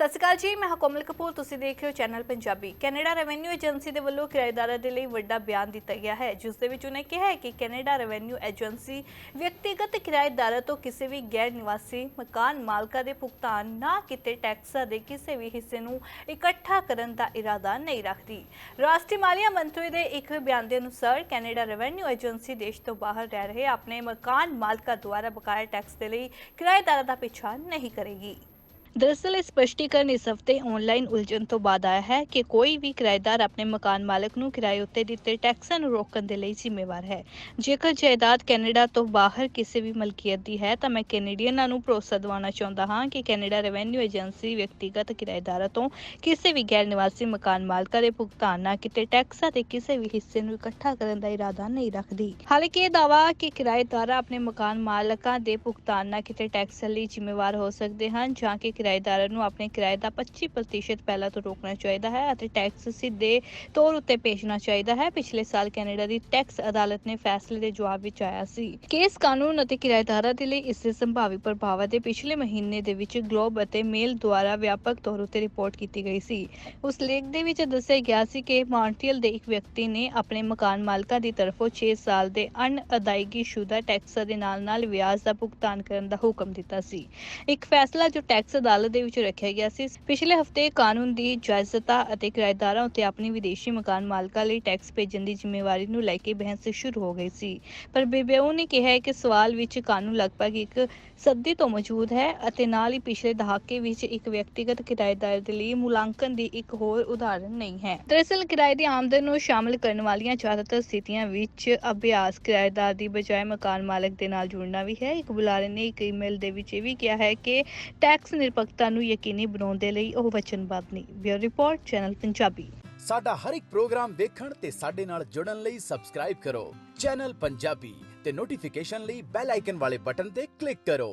ਸਤਿ ਸ਼੍ਰੀ ਅਕਾਲ ਜੀ, ਮੈਂ ਹਾਂ ਕੋਮਲ ਕਪੂਰ, ਤੁਸੀਂ ਦੇਖ ਰਹੇ ਹੋ channel Punjabi. Canada revenue agency ਦੇ ਵੱਲੋਂ ਕਿਰਾਏਦਾਰਾਂ ਦੇ ਲਈ ਵੱਡਾ ਬਿਆਨ ਦਿੱਤਾ ਗਿਆ ਹੈ। ਜਿਸ ਦੇ ਵਿੱਚ ਉਹਨੇ ਕਿਹਾ ਹੈ ਕਿ ਕੈਨੇਡਾ ਰੈਵਨਿਊ ਏਜੰਸੀ ਵਿਅਕਤੀਗਤ ਕਿਰਾਏਦਾਰਾਂ ਤੋਂ ਕਿਸੇ ਵੀ ਗੈਰ ਨਿਵਾਸੀ ਮਕਾਨ ਮਾਲਕਾਂ ਦੇ ਭੁਗਤਾਨ ਨਾ ਕੀਤੇ ਟੈਕਸਾਂ ਦੇ ਕਿਸੇ ਵੀ ਹਿੱਸੇ ਨੂੰ ਇਕੱਠਾ ਕਰਨ ਦਾ ਇਰਾਦਾ ਨਹੀਂ ਰੱਖਦੀ। ਰਾਸ਼ਟਰੀ ਮਾਲੀਆ ਮੰਤਰੀ ਦੇ ਇੱਕ ਬਿਆਨ ਦੇ ਅਨੁਸਾਰ ਕੈਨੇਡਾ ਰੈਵਨਿਊ ਏਜੰਸੀ ਦੇਸ਼ ਤੋਂ ਬਾਹਰ ਰਹਿ ਰਹੇ ਆਪਣੇ ਮਕਾਨ ਮਾਲਕਾਂ ਦੁਆਰਾ ਬਕਾਇਆ ਟੈਕਸ ਦੇ ਲਈ ਕਿਰਾਏਦਾਰਾਂ ਦਾ ਪਿੱਛਾ ਨਹੀਂ ਕਰੇਗੀ। ਦਰਅਸਲ ਇਹ ਸਪਸ਼ਟੀਕਰਨ ਇਸ ਹਫ਼ਤੇ ਆਨਲਾਈਨ ਉਲਝਣ ਤੋਂ ਬਾਅਦ ਆਇਆ ਹੈ ਕਿ ਕੋਈ ਵੀ ਕਿਰਾਏਦਾਰ ਆਪਣੇ ਮਕਾਨ ਮਾਲਕ ਨੂੰ ਕਿਰਾਏ ਉੱਤੇ ਦਿੱਤੇ ਟੈਕਸਾਂ ਨੂੰ ਰੋਕਣ ਦੇ ਲਈ ਜ਼ਿੰਮੇਵਾਰ ਹੈ। ਜੇਕਰ ਜਾਇਦਾਦ ਕੈਨੇਡਾ ਤੋਂ ਬਾਹਰ ਕਿਸੇ ਵੀ ਮਲਕੀਅਤ ਦੀ ਹੈ, ਤਾਂ ਮੈਂ ਕੈਨੇਡੀਅਨਾਂ ਨੂੰ ਭਰੋਸਾ ਦਿਵਾਉਣਾ ਚਾਹੁੰਦਾ ਹਾਂ ਕਿ ਕੈਨੇਡਾ ਰੈਵਨਿਊ ਏਜੰਸੀ ਵਿਅਕਤੀਗਤ ਕਿਰਾਏਦਾਰਾਂ ਤੋਂ ਕਿਸੇ ਵੀ ਗੈਰ ਨਿਵਾਸੀ ਮਕਾਨ ਮਾਲਕਾਂ ਦੇ ਭੁਗਤਾਨ ਨਾ ਕੀਤੇ ਟੈਕਸਾਂ ਦੇ ਕਿਸੇ ਵੀ ਹਿੱਸੇ ਨੂੰ ਇਕੱਠਾ ਕਰਨ ਦਾ ਇਰਾਦਾ ਨਹੀਂ ਰੱਖਦੀ। ਹਾਲਾਂਕਿ ਇਹ ਦਾਅਵਾ ਕਿ ਕਿਰਾਏਦਾਰ ਆਪਣੇ ਮਕਾਨ ਮਾਲਕਾਂ ਦੇ ਭੁਗਤਾਨ ਨਾ ਕੀਤੇ ਟੈਕਸ ਲਈ ਜ਼ਿੰਮੇਵਾਰ ਹੋ ਸਕਦੇ ਹਨ ਜਾਂ ਕਿ ਕਿਰਾਏਦਾਰਾਂ ਨੂੰ ਆਪਣੇ ਕਿਰਾਏ ਦਾ 25% ਪਹਿਲਾਂ ਤੋਂ ਰੋਕਣਾ ਚਾਹੀਦਾ ਹੈ ਅਤੇ ਟੈਕਸ ਸਿੱਧੇ ਤੌਰ ਉੱਤੇ ਭੇਜਣਾ ਚਾਹੀਦਾ ਹੈ। ਪਿਛਲੇ ਸਾਲ ਕੈਨੇਡਾ ਦੀ ਟੈਕਸ ਅਦਾਲਤ ਨੇ ਫੈਸਲੇ ਦੇ ਜਵਾਬ ਵਿੱਚ ਆਇਆ ਸੀ। ਕੇਸ ਕਾਨੂੰਨ ਅਤੇ ਕਿਰਾਏਦਾਰਾਂ ਦੇ ਲਈ ਇਸ ਦੇ ਸੰਭਾਵੀ ਪ੍ਰਭਾਵਾਂ ਦੇ ਪਿਛਲੇ ਮਹੀਨੇ ਦੇ ਵਿੱਚ ਗਲੋਬ ਅਤੇ ਮੇਲ ਦੁਆਰਾ ਵਿਆਪਕ ਤੌਰ ਉੱਤੇ ਰਿਪੋਰਟ ਕੀਤੀ ਗਈ ਸੀ। ਉਸ ਲੇਖ ਦੇ ਵਿੱਚ ਦੱਸਿਆ ਗਿਆ ਸੀ ਕਿ ਮਾਂਟਰੀਅਲ ਦੇ ਇੱਕ ਵਿਅਕਤੀ ਨੇ ਆਪਣੇ ਮਕਾਨ ਮਾਲਕਾਂ ਦੀ ਤਰਫੋਂ 6 ਸਾਲ ਦੇ ਅਣ ਅਦਾਇਗੀ ਸ਼ੁਦਾ ਟੈਕਸਾਂ ਦੇ ਨਾਲ-ਨਾਲ ਵਿਆਜ ਦਾ ਭੁਗਤਾਨ ਕਰਨ ਦਾ ਹੁਕਮ ਦਿੱਤਾ ਸੀ। ਇੱਕ ਫੈਸਲਾ ਜੋ ਟੈਕਸ ਅਦਾਲਤ ਦੇ ਵਿੱਚ ਰੱਖਿਆ ਗਿਆ ਸੀ। ਪਿਛਲੇ ਹਫ਼ਤੇ ਕਾਨੂੰਨ ਦੀ ਜਾਇਜ਼ਤਾ ਅਤੇ ਕਿਰਾਏਦਾਰਾਂ ਉੱਤੇ ਆਪਣੀ ਵਿਦੇਸ਼ੀ ਮਕਾਨ ਮਾਲਕਾਂ ਲਈ ਟੈਕਸ ਭੇਜਣ ਦੀ ਜ਼ਿੰਮੇਵਾਰੀ ਨੂੰ ਲੈ ਕੇ ਬਹਿਸ ਸ਼ੁਰੂ ਹੋ ਗਈ ਸੀ। ਪਰ ਬੀਬੀਓ ਨੇ ਕਿਹਾ ਕਿ ਸਵਾਲ ਵਿੱਚ ਕਾਨੂੰਨ ਲਗਭਗ ਇੱਕ ਸਦੀ ਤੋਂ ਮੌਜੂਦ ਹੈ ਅਤੇ ਨਾਲ ਹੀ ਪਿਛਲੇ ਦਹਾਕੇ ਵਿੱਚ ਇੱਕ ਵਿਅਕਤੀਗਤ ਕਿਰਾਏਦਾਰ ਦੇ ਲਈ ਮੁਲਾਂਕਣ ਦੀ ਇੱਕ ਹੋਰ ਉਦਾਹਰਨ ਨਹੀਂ ਹੈ। ਦਰਅਸਲ, ਕਿਰਾਏ ਦੀ ਆਮਦਨ ਨੂੰ ਸ਼ਾਮਲ ਕਰਨ ਵਾਲੀਆਂ ਜ਼ਿਆਦਾਤਰ ਸਥਿਤੀਆਂ ਵਿੱਚ ਅਭਿਆਸ ਕਿਰਾਏਦਾਰ ਦੀ ਬਜਾਏ ਮਕਾਨ ਮਾਲਕ ਦੇ ਨਾਲ ਜੁੜਨਾ ਵੀ ਹੈ। ਇੱਕ ਬੁਲਾਰੇ ਨੇ ਇੱਕ ਈਮੇਲ ਦੇ ਵਿੱਚ ਇਹ ਵੀ ਕਿਹਾ ਹੈ ਕਿ ਟੈਕਸ ਨਿਰਪੱਖਤਾ ਨੂੰ ਯਕੀਨੀ ਬਣਾਉਣ ਦੇ ਲਈ ਉਹ ਵਚਨਬੱਧ ਨੇ ਬਿਊਰੋ ਰਿਪੋਰਟ, ਚੈਨਲ ਪੰਜਾਬੀ। ਸਾਡਾ ਹਰ ਇੱਕ ਪ੍ਰੋਗਰਾਮ ਦੇਖਣ ਤੇ ਸਾਡੇ ਨਾਲ ਜੁੜਨ ਲਈ ਸਬਸਕ੍ਰਾਈਬ ਕਰੋ। ਚੈਨਲ ਪੰਜਾਬੀ ਤੇ ਨੋਟੀਫਿਕੇਸ਼ਨ ਲਈ ਬੈਲ ਆਈਕਨ ਵਾਲੇ ਬਟਨ ਤੇ ਕਲਿੱਕ ਕਰੋ।